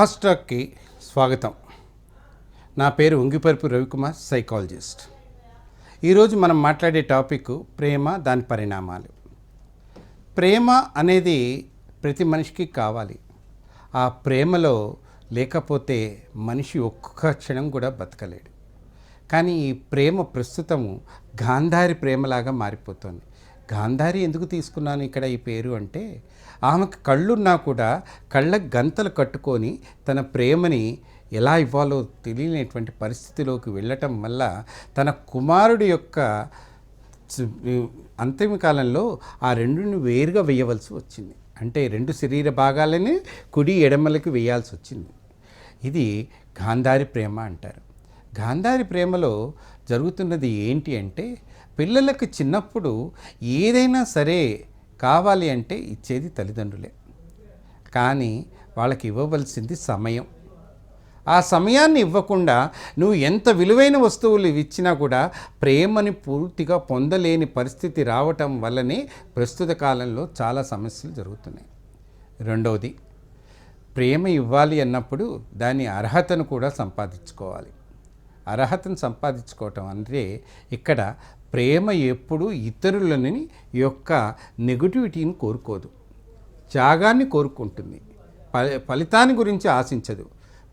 హాస్టాక్కి స్వాగతం. నా పేరు ఉంగిపరుపు రవికుమార్ సైకాలజిస్ట్. ఈరోజు మనం మాట్లాడే టాపిక్ ప్రేమ దాని పరిణామాలు. ప్రేమ అనేది ప్రతి మనిషికి కావాలి. ఆ ప్రేమలో లేకపోతే మనిషి ఒక్క క్షణం కూడా బతకలేడు. కానీ ఈ ప్రేమ ప్రస్తుతము గాంధారి ప్రేమలాగా మారిపోతుంది. గాంధారి ఎందుకు తీసుకున్నాను ఇక్కడ ఈ పేరు అంటే ఆమెకు కళ్ళున్నా కూడా కళ్ళ గంతలు కట్టుకొని తన ప్రేమని ఎలా ఇవ్వాలో తెలియనటువంటి పరిస్థితిలోకి వెళ్ళటం వల్ల తన కుమారుడి యొక్క అంతిమ కాలంలో ఆ రెండుని వేరుగా వేయవలసి వచ్చింది. అంటే రెండు శరీర భాగాలని కుడి ఎడమలకి వేయాల్సి వచ్చింది. ఇది గాంధారి ప్రేమ అంటారు. గాంధారి ప్రేమలో జరుగుతున్నది ఏంటి అంటే పిల్లలకు చిన్నప్పుడు ఏదైనా సరే కావాలి అంటే ఇచ్చేది తల్లిదండ్రులే. కానీ వాళ్ళకి ఇవ్వవలసింది సమయం. ఆ సమయాన్ని ఇవ్వకుండా నువ్వు ఎంత విలువైన వస్తువులు ఇచ్చినా కూడా ప్రేమని పూర్తిగా పొందలేని పరిస్థితి రావటం వల్లనే ప్రస్తుత కాలంలో చాలా సమస్యలు జరుగుతున్నాయి. రెండవది ప్రేమ ఇవ్వాలి అన్నప్పుడు దాని అర్హతను కూడా సంపాదించుకోవాలి. అర్హతను సంపాదించుకోవటం అంటే ఇక్కడ ప్రేమ ఎప్పుడు ఇతరులని యొక్క నెగిటివిటీని కోరుకోదు. త్యాగాన్ని కోరుకుంటుంది. ఫలి ఫలితాన్ని గురించి ఆశించదు.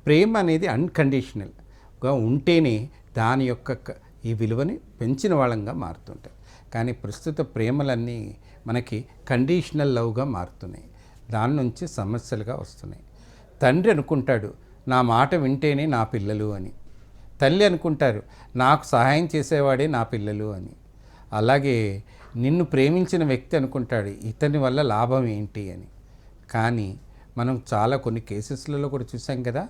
ప్రేమ అనేది అన్కండిషనల్గా ఉంటేనే దాని యొక్క ఈ విలువని పెంచిన వాళ్ళంగా మారుతుంటారు కానీ ప్రస్తుత ప్రేమలన్నీ మనకి కండిషనల్ లవ్గా మారుతున్నాయి. దాని నుంచి సమస్యలుగా వస్తున్నాయి. తండ్రి అనుకుంటాడు నా మాట వింటేనే నా పిల్లలు అని. తల్లి అనుకుంటారు నాకు సహాయం చేసేవాడే నా పిల్లలు అని. అలాగే నిన్ను ప్రేమించిన వ్యక్తి అనుకుంటాడు ఇతని వల్ల లాభం ఏంటి అని. కానీ మనం చాలా కొన్ని కేసెస్లలో కూడా చూసాం కదా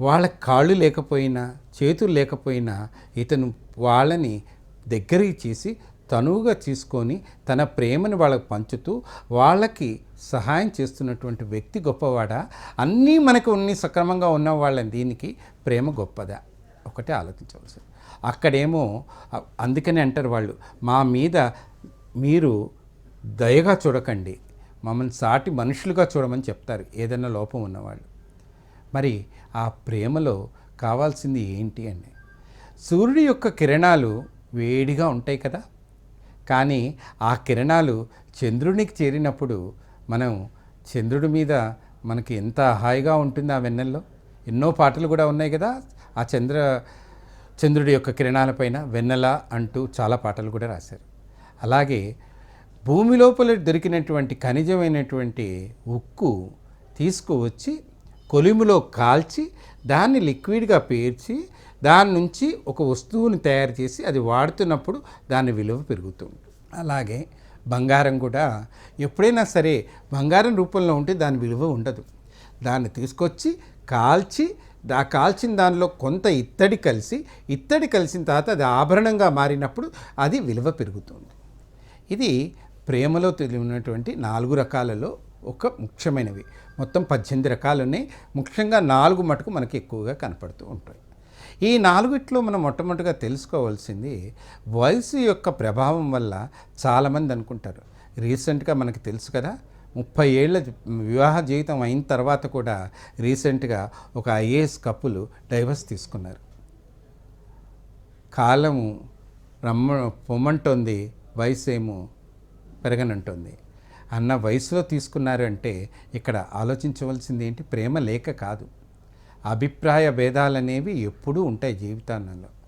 వాళ్ళ కాళ్ళు లేకపోయినా చేతులు లేకపోయినా ఇతను వాళ్ళని దగ్గరికి చేసి తనువుగా తీసుకొని తన ప్రేమను వాళ్ళకి పంచుతూ వాళ్ళకి సహాయం చేస్తున్నటువంటి వ్యక్తి గొప్పవాడా? అన్నీ మనకు ఉన్ని సక్రమంగా ఉన్న వాళ్ళని దీనికి ప్రేమ గొప్పదా? ఒకటే ఆలోచించవలసింది అక్కడేమో అందుకని అంటారు వాళ్ళు మా మీద మీరు దయగా చూడకండి మమ్మల్ని సాటి మనుషులుగా చూడమని చెప్తారు ఏదైనా లోపం ఉన్నవాళ్ళు. మరి ఆ ప్రేమలో కావాల్సింది ఏంటి అని సూర్యుడి యొక్క కిరణాలు వేడిగా ఉంటాయి కదా కానీ ఆ కిరణాలు చంద్రునికి చేరినప్పుడు మనం చంద్రుడి మీద మనకి ఎంత హాయిగా ఉంటుంది ఆ వెన్నెల్లో? ఎన్నో పాటలు కూడా ఉన్నాయి కదా ఆ చంద్ర చంద్రుడి యొక్క కిరణాలపైన వెన్నెల అంటూ చాలా పాటలు కూడా రాశారు. అలాగే భూమి లోపల దొరికినటువంటి ఖనిజమైనటువంటి ఉక్కు తీసుకువచ్చి కొలిములో కాల్చి దాన్ని లిక్విడ్గా పేర్చి దాని నుంచి ఒక వస్తువుని తయారు చేసి అది వాడుతున్నప్పుడు దాని విలువ పెరుగుతుంది అలాగే బంగారం కూడా ఎప్పుడైనా సరే బంగారం రూపంలో ఉంటే దాని విలువ ఉండదు. దాన్ని తీసుకొచ్చి కాల్చి దా కాల్చిన దానిలో కొంత ఇత్తడి కలిసి ఇత్తడి కలిసిన తర్వాత అది ఆభరణంగా మారినప్పుడు అది విలువ పెరుగుతుంది. ఇది ప్రేమలో తెలియనటువంటి నాలుగు రకాలలో ఒక ముఖ్యమైనవి. మొత్తం పద్దెనిమిది రకాలు ఉన్నాయి. ముఖ్యంగా నాలుగు మటుకు మనకి ఎక్కువగా కనపడుతూ ఉంటాయి. ఈ నాలుగిట్లో మనం మొట్టమొదటిగా తెలుసుకోవాల్సింది వయసు యొక్క ప్రభావం వల్ల చాలామంది అనుకుంటారు. రీసెంట్గా మనకి తెలుసు కదా ముప్పై ఏళ్ళ వివాహ జీవితం అయిన తర్వాత కూడా రీసెంట్గా ఒక ఐఏఎస్ కప్పులు డైవర్స్ తీసుకున్నారు. కాలము రమ్మ పొమ్మంటోంది వయసు ఏమో పెరగనంటుంది. అన్న వయసులో తీసుకున్నారు అంటే ఇక్కడ ఆలోచించవలసింది ఏంటి? ప్రేమ లేక కాదు. అభిప్రాయ భేదాలనేవి ఎప్పుడూ ఉంటాయి జీవితాలలో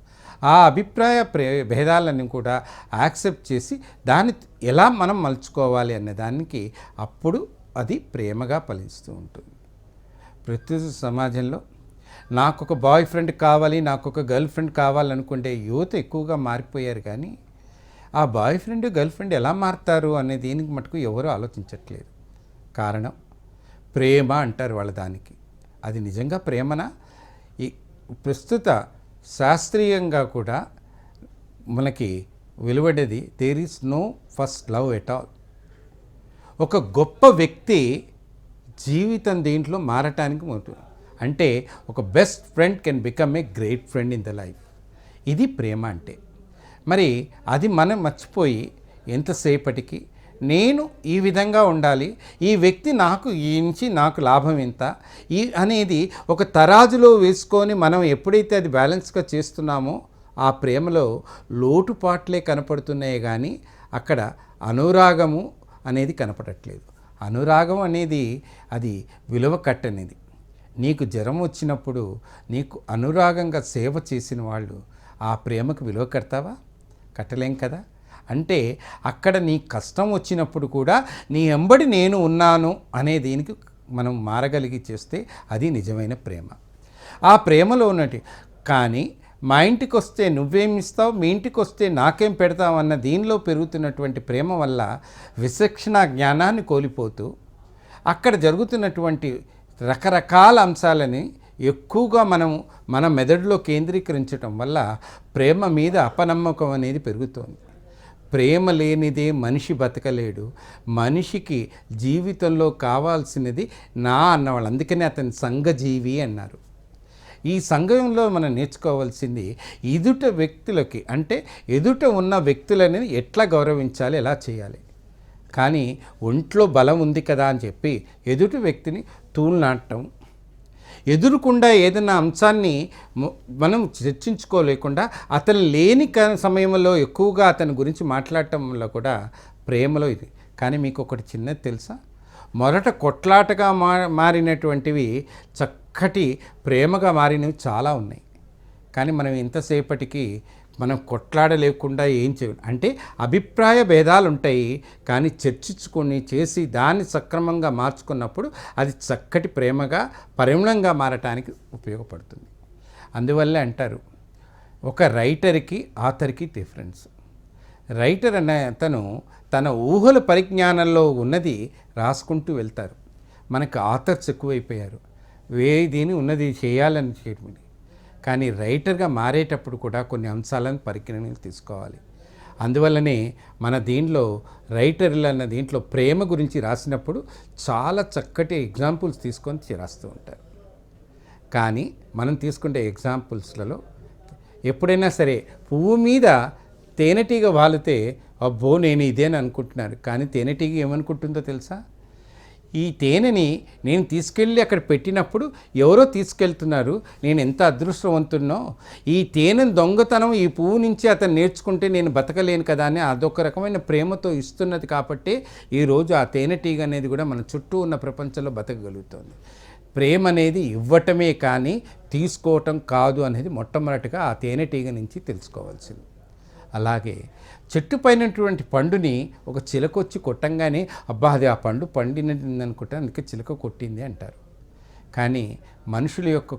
ఆ అభిప్రాయ ప్రే భేదాలను కూడా యాక్సెప్ట్ చేసి దాన్ని ఎలా మనం మలుచుకోవాలి అనే దానికి అప్పుడు అది ప్రేమగా ఫలిస్తూ ఉంటుంది. ప్రస్తుత సమాజంలో నాకు ఒక బాయ్ ఫ్రెండ్ కావాలి నాకు ఒక గర్ల్ ఫ్రెండ్ కావాలనుకుంటే యువత ఎక్కువగా మారిపోయారు కానీ ఆ బాయ్ ఫ్రెండ్ గర్ల్ ఫ్రెండ్ ఎలా మారుతారు అనే దీనికి మటుకు ఎవరూ ఆలోచించట్లేదు. కారణం ప్రేమ అంటారు వాళ్ళ దానికి. అది నిజంగా ప్రేమనా? ఈ ప్రస్తుత శాస్త్రీయంగా కూడా మనకి వెలువడేది there is no first love at all ఒక గొప్ప వ్యక్తి జీవితం దీంట్లో మారటానికి మొదలు అంటే ఒక best friend can become a great friend in the life ఇది ప్రేమ అంటే. మరి అది మనం మర్చిపోయి ఎంతసేపటికి నేను ఈ విధంగా ఉండాలి ఈ వ్యక్తి నాకు ఈ నుంచి నాకు లాభం ఎంత ఈ అనేది ఒక తరాజులో వేసుకొని మనం ఎప్పుడైతే అది బ్యాలెన్స్గా చేస్తున్నామో ఆ ప్రేమలో లోటుపాట్లే కనపడుతున్నాయి కానీ అక్కడ అనురాగము అనేది కనపడట్లేదు. అనురాగం అనేది అది విలువ కట్టనిది. నీకు జ్వరం వచ్చినప్పుడు నీకు అనురాగంగా సేవ చేసిన వాళ్ళు ఆ ప్రేమకు విలువ కడతావా? కట్టలేం కదా? అంటే అక్కడ నీ కష్టం వచ్చినప్పుడు కూడా నీ ఎంబడి నేను ఉన్నాను అనే దీనికి మనం మారగలిగి చేస్తే అది నిజమైన ప్రేమ. ఆ ప్రేమలో ఉన్నటి కానీ మా ఇంటికి వస్తే నువ్వేమిస్తావు మీ ఇంటికి వస్తే నాకేం పెడతావు అన్న దీనిలో పెరుగుతున్నటువంటి ప్రేమ వల్ల విచక్షణ జ్ఞానాన్ని కోల్పోతూ అక్కడ జరుగుతున్నటువంటి రకరకాల అంశాలని ఎక్కువగా మనం మన మెదడులో కేంద్రీకరించడం వల్ల ప్రేమ మీద అపనమ్మకం అనేది పెరుగుతోంది. ప్రేమ లేనిదే మనిషి బతకలేడు. మనిషికి జీవితంలో కావాల్సినది నా అన్నవాళ్ళు. అందుకనే అతని సంఘజీవి అన్నారు. ఈ సంఘంలో మనం నేర్చుకోవాల్సింది ఎదుట వ్యక్తులకి అంటే ఎదుట ఉన్న వ్యక్తులని ఎట్లా గౌరవించాలి ఎలా చేయాలి? కానీ ఒంట్లో బలం ఉంది కదా అని చెప్పి ఎదుటి వ్యక్తిని తూలునాటం ఎదురుకుండా ఏదైనా అంశాన్ని మనం చర్చించుకోలేకుండా అతను లేని క- సమయంలో ఎక్కువగా అతని గురించి మాట్లాడటం వల్ల కూడా ప్రేమలో ఇది. కానీ మీకు ఒకటి చిన్నది తెలుసా? మొదట కొట్లాటగా మా మారినటువంటివి చక్కటి ప్రేమగా మారినవి చాలా ఉన్నాయి. కానీ మనం ఇంతసేపటికి మనం కొట్లాడలేకుండా ఏం చేయాలి అంటే అభిప్రాయ భేదాలు ఉంటాయి కానీ చర్చించుకొని చేసి దాన్ని సక్రమంగా మార్చుకున్నప్పుడు అది చక్కటి ప్రేమగా పరిమళంగా మారటానికి ఉపయోగపడుతుంది. అందువల్లే అంటారు ఒక రైటర్కి ఆథర్కి డిఫరెన్స్. రైటర్ అనే అతను తన ఊహల పరిజ్ఞానంలో ఉన్నది రాసుకుంటూ వెళ్తారు. మనకు ఆథర్స్ ఎక్కువైపోయారు. వే దీని ఉన్నది చేయాలని చేయడం కానీ రైటర్గా మారేటప్పుడు కూడా కొన్ని అంశాలను పరిగణనలు తీసుకోవాలి. అందువల్లనే మన దీంట్లో రైటర్లు అన్న దీంట్లో ప్రేమ గురించి రాసినప్పుడు చాలా చక్కటి ఎగ్జాంపుల్స్ తీసుకొని రాస్తూ ఉంటారు. కానీ మనం తీసుకుంటే ఎగ్జాంపుల్స్లలో ఎప్పుడైనా సరే పువ్వు మీద తేనెటీగ వాలితే అబ్బో నేను ఇదేని అనుకుంటున్నాను కానీ తేనెటీగ ఏమనుకుంటుందో తెలుసా? ఈ తేనెని నేను తీసుకెళ్ళి అక్కడ పెట్టినప్పుడు ఎవరో తీసుకెళ్తున్నారు నేను ఎంత అదృష్టవంతున్నో. ఈ తేనెను దొంగతనం ఈ పువ్వు నుంచి అతను నేర్చుకుంటే నేను బతకలేను కదా అని అదొక రకమైన ప్రేమతో ఇస్తున్నది కాబట్టి ఈరోజు ఆ తేనెటీగ అనేది కూడా మన చుట్టూ ఉన్న ప్రపంచంలో బతకగలుగుతుంది. ప్రేమ అనేది ఇవ్వటమే కానీ తీసుకోవటం కాదు అనేది మొట్టమొదటిగా ఆ తేనెటీగ నుంచి తెలుసుకోవాల్సింది. అలాగే చెట్టు పైనటువంటి పండుని ఒక చిలక వచ్చి కొట్టంగానే అబ్బా అది ఆ పండు పండినది అందుకే చిలక కొట్టింది అంటారు. కానీ మనుషుల యొక్క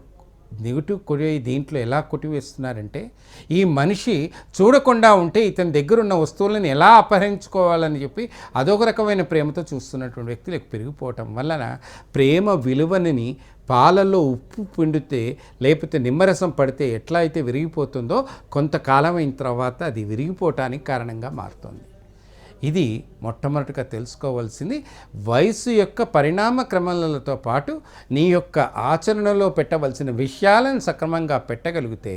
నెగిటివ్ కొడి దీంట్లో ఎలా కొట్టివేస్తున్నారంటే ఈ మనిషి చూడకుండా ఉంటే ఇతని దగ్గర ఉన్న వస్తువులను ఎలా అపహరించుకోవాలని చెప్పి అదొక రకమైన ప్రేమతో చూస్తున్నటువంటి వ్యక్తులకు పెరిగిపోవటం వలన ప్రేమ విలువని పాలల్లో ఉప్పు పిండితే లేకపోతే నిమ్మరసం పడితే ఎట్లా అయితే విరిగిపోతుందో కొంతకాలం అయిన తర్వాత అది విరిగిపోవటానికి కారణంగా మారుతుంది. ఇది మొట్టమొదటిగా తెలుసుకోవాల్సింది. వయసు యొక్క పరిణామ క్రమాలతో పాటు నీ యొక్క ఆచరణలో పెట్టవలసిన విషయాలను సక్రమంగా పెట్టగలిగితే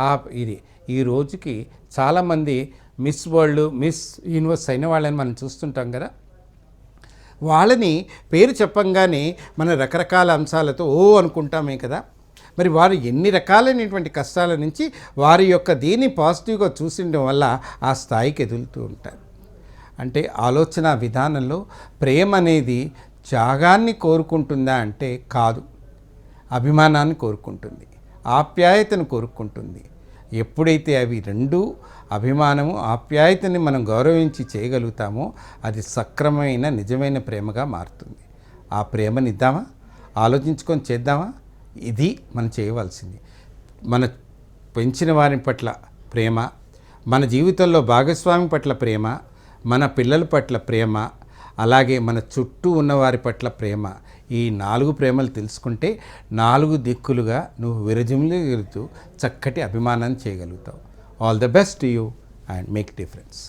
ఆ ఇది ఈ రోజుకి చాలామంది మిస్ వరల్డ్ మిస్ యూనివర్స్ అయిన వాళ్ళని మనం చూస్తుంటాం కదా. వాళ్ళని పేరు చెప్పంగానే మన రకరకాల అంశాలతో ఓ అనుకుంటామే కదా. మరి వారు ఎన్ని రకాలైనటువంటి కష్టాల నుంచి వారి యొక్క దీన్ని పాజిటివ్గా చూసిండడం వల్ల ఆ స్థాయికి ఎదుగుతూ ఉంటారు. అంటే ఆలోచన విధానంలో ప్రేమ అనేది త్యాగాన్ని కోరుకుంటుందా అంటే కాదు. అభిమానాన్ని కోరుకుంటుంది. ఆప్యాయతను కోరుకుంటుంది. ఎప్పుడైతే అవి రెండు అభిమానము ఆప్యాయతని మనం గౌరవించి చేయగలుగుతామో అది సక్రమైన నిజమైన ప్రేమగా మారుతుంది. ఆ ప్రేమని ఇద్దామా? ఆలోచించుకొని చేద్దామా? ఇది మనం చేయవలసింది. మన పెంచిన వారి పట్ల ప్రేమ మన జీవితంలో భాగస్వామి పట్ల ప్రేమ మన పిల్లల పట్ల ప్రేమ అలాగే మన చుట్టూ ఉన్నవారి పట్ల ప్రేమ. ఈ నాలుగు ప్రేమలు తెలుసుకుంటే నాలుగు దిక్కులుగా నువ్వు విరజిమ్లుతూ చక్కటి అభిమానాన్ని చేయగలుగుతావు. All the best you and make difference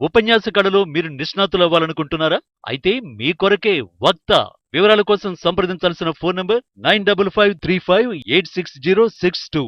ఉపన్యాస కళలో మీరు నిష్ణాతులు అవ్వాలనుకుంటున్నారా అయితే మీ కొరకే వక్త వివరాల కోసం సంప్రదించాల్సిన phone number nine double five three five eight six zero six two.